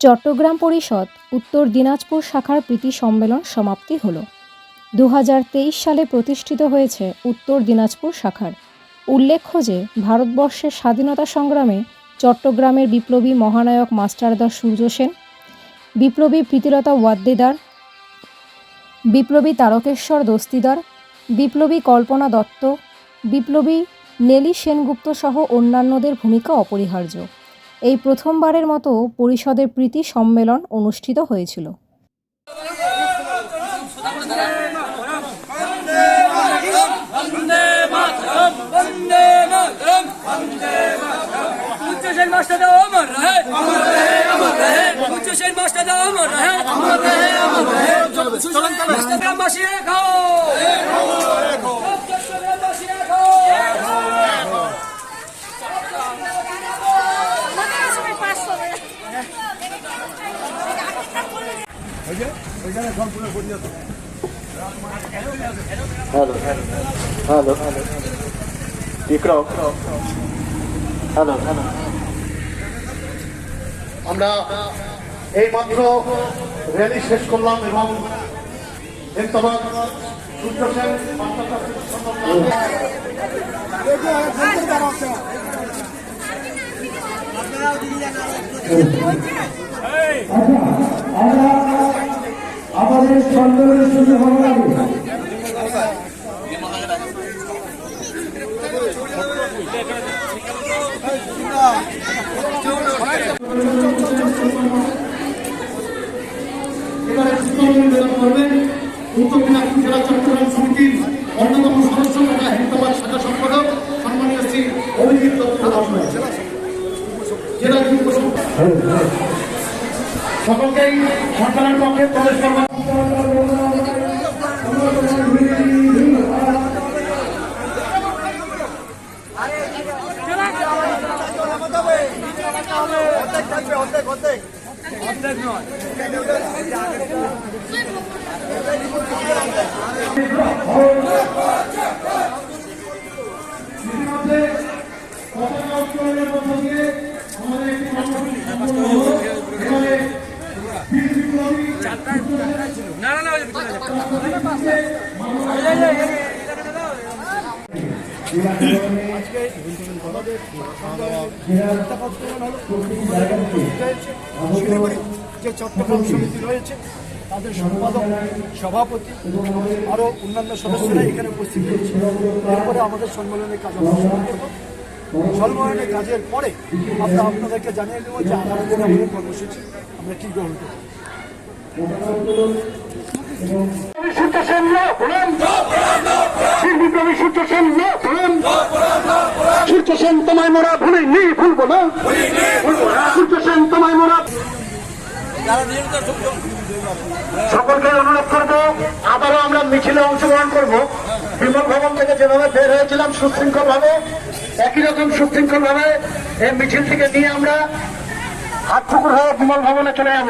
চট্টগ্রাম পরিষদ উত্তর দিনাজপুর শাখার প্রীতি সম্মেলন সমাপ্তি হলো। দু সালে প্রতিষ্ঠিত হয়েছে উত্তর দিনাজপুর শাখার। উল্লেখ্য যে, ভারতবর্ষের স্বাধীনতা সংগ্রামে চট্টগ্রামের বিপ্লবী মহানায়ক মাস্টারদা সূর্য সেন, বিপ্লবী প্রীতিলতা ওয়াদ্দেদার, বিপ্লবী তারকেশ্বর দস্তিদার, বিপ্লবী কল্পনা দত্ত, বিপ্লবী নেলি সেনগুপ্ত সহ অন্যান্যদের ভূমিকা অপরিহার্য। এই প্রথমবারের মতো পরিষদের প্রীতি সম্মেলন অনুষ্ঠিত হয়েছিল वंदे hello hello hello Vikram. Hello hello. আমরা এই মাত্র র্যালি শেষ করলাম এবং ধন্যবাদ। সূর্য সেন মাস্টার আমাদের সম্মেলনের শুরু হওয়ার আগে এবারে বেদন করবেন। উত্তর দিনাজপুর জেলা চট্টগ্রাম সমিতির অন্যতম সদস্য তথা হেমতাবাদ শাখা সম্পাদক সম্মানীয় শ্রী অভিজিৎ সকলকেই সরকারের পক্ষে প্রবেশ করবেন ইতিমধ্যে পতাকা উত্তোলনের মধ্য আমাদের একটি কর্মসূচি সম্পন্ন হলো। এবারে বীর বিপ্লবী না না না শিলিগুড়ি যে চট্টগ্রাম সমিতি রয়েছে, তাদের সম্পাদক, সভাপতি আরও অন্যান্য সদস্যরা এখানে উপস্থিত রয়েছে। এরপরে আমাদের সম্মেলনের কাজ সম্মেলনের কাজের পরে আমরা আপনাদেরকে জানিয়ে দেবো যে আগামী দিনে আমাদের কর্মসূচি আমরা কী গ্রহণ করব। সূর্য সেন না বলেন বীর বিপ্লবী সূর্য না বলেন সূর্য সেন তোমায় মোরা ভুলিনি ভুলবো না সূর্য সেন তোমায় মোরা সকলকে অনুরোধ করব, আবারও আমরা মিছিলে অংশগ্রহণ করব। বিমল ভবন থেকে যেভাবে বের হয়েছিলাম সুশৃঙ্খল ভাবে একই রকম সুশৃঙ্খল ভাবে এই মিছিল থেকে নিয়ে আমরা হাত পুকুর হয়ে বিমল ভবনে চলে যাব।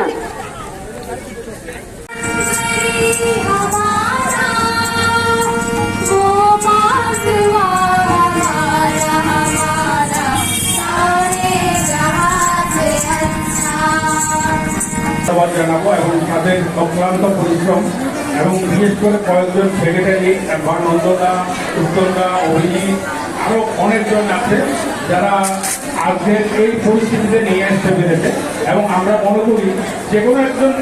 ধন্যবাদ জানাব এবং তাদের অক্লান্ত পরিশ্রম এবং বিশেষ করে কয়েকজন সেক্রেটারি নন্দদা উত্তরদা অভিজিৎ আরও অনেকজন আছে যারা আজকের এই পরিস্থিতিতে নিয়ে আসতে পেরেছে। এবং আমরা মনে করি যে কোনো একজন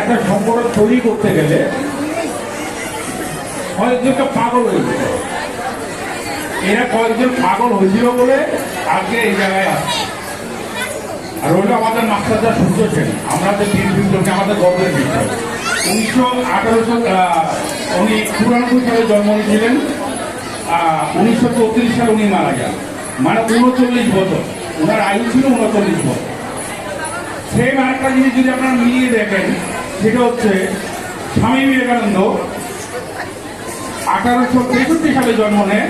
একটা সম্পর্ক তৈরি করতে গেলে কয়েকজনকে পাগল হয়েছিল এরা কয়েকজন পাগল হয়েছিল বলে আজকে এই জায়গায় আসছে। আর ওটা আমাদের মাস্টারদা সূর্য সেন। আমরা যে বীর বিপ্লবী আমাদের গর্বের বিষয় উনিশশো আঠারোশো উনি চুরানব্বই সালে জন্ম নিয়েছিলেন। উনিশশো চৌত্রিশ সালে উনি মারা যান মানে উনচল্লিশ বছর। ওনার আয়ু ছিল উনচল্লিশ বছর। সেম আরেকটা জিনিস যদি আপনারা মিলিয়ে দেখেন, সেটা হচ্ছে স্বামী বিবেকানন্দ আঠারোশো তেষট্টি সালে জন্ম নেয়,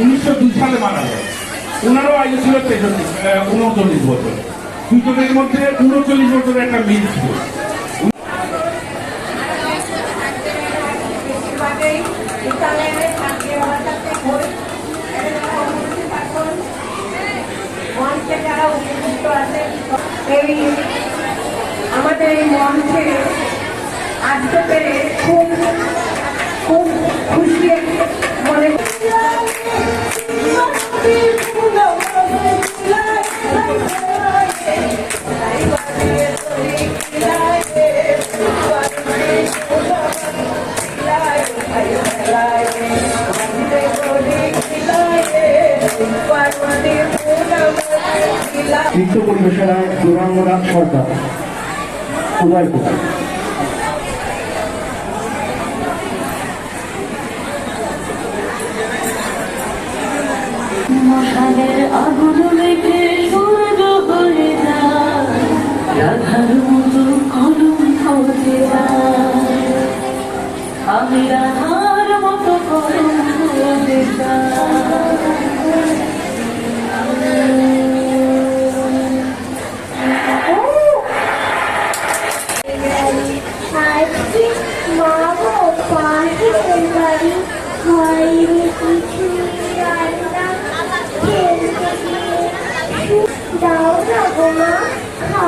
উনিশশো দুই সালে মারা যায়। ওনারও আয়ু ছিল তেষট্টি উনচল্লিশ বছর। দুজনের মধ্যে উনচল্লিশ বছরের একটা মিল ছিল। মঞ্চে যারা উপযুক্ত আছে এই এই মঞ্চে আসতে পেরে খুব খুব খুশি মনে নৃত্য পরিবেশনায় দুরাঙ্গনাথ সরকার। উদয়পুর। আমি রাধার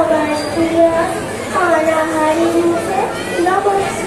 খাবার দিয়ে হাড়াহাড়ি মুখে নমস্কার